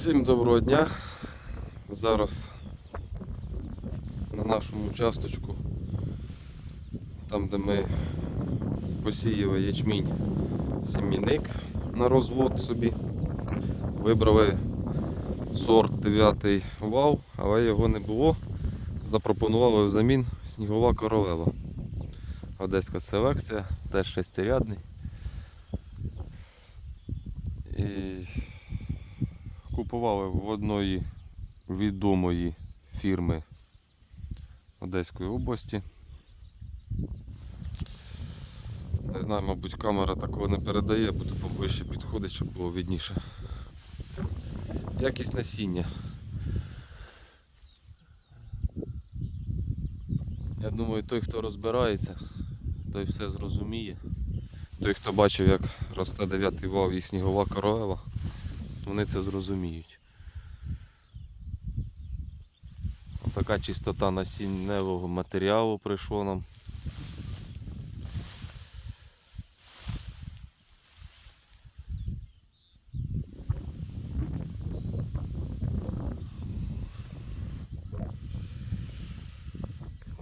Всім доброго дня. Зараз на нашому участочку, там де ми посіяли ячмінь сімінник на розвод собі. Вибрали сорт 9 вау, але його не було. Запропонували взамін снігова королева. Одеська селекція, теж шестирядний. І купували в одної відомої фірми Одеської області. Не знаю, мабуть, камера такого не передає, буду поближче підходити, щоб було видніше. Якість насіння. Я думаю, той, хто розбирається, той все зрозуміє. Той, хто бачив, як росте 9 вал і снігова королева, вони це зрозуміють. Така чистота насінневого матеріалу прийшло нам.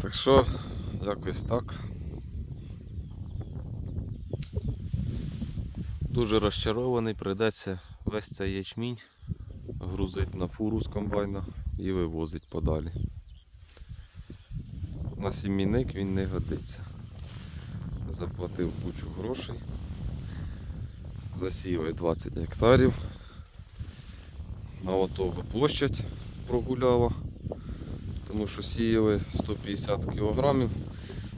Так що, якось так. Дуже розчарований, прийдеться весь цей ячмінь грузить на фуру з комбайна і вивозить подалі. На сімійник він не годиться. Заплатив кучу грошей. Засіяли 20 гектарів. На готову площадь прогуляла, тому що сіяли 150 кілограмів.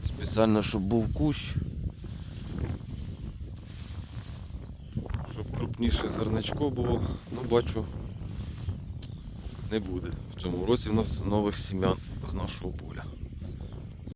Спеціально, щоб був кущ. Щоб крупніше зерничко було, ну бачу, не буде. В цьому році в нас нових сім'ян з нашого поля.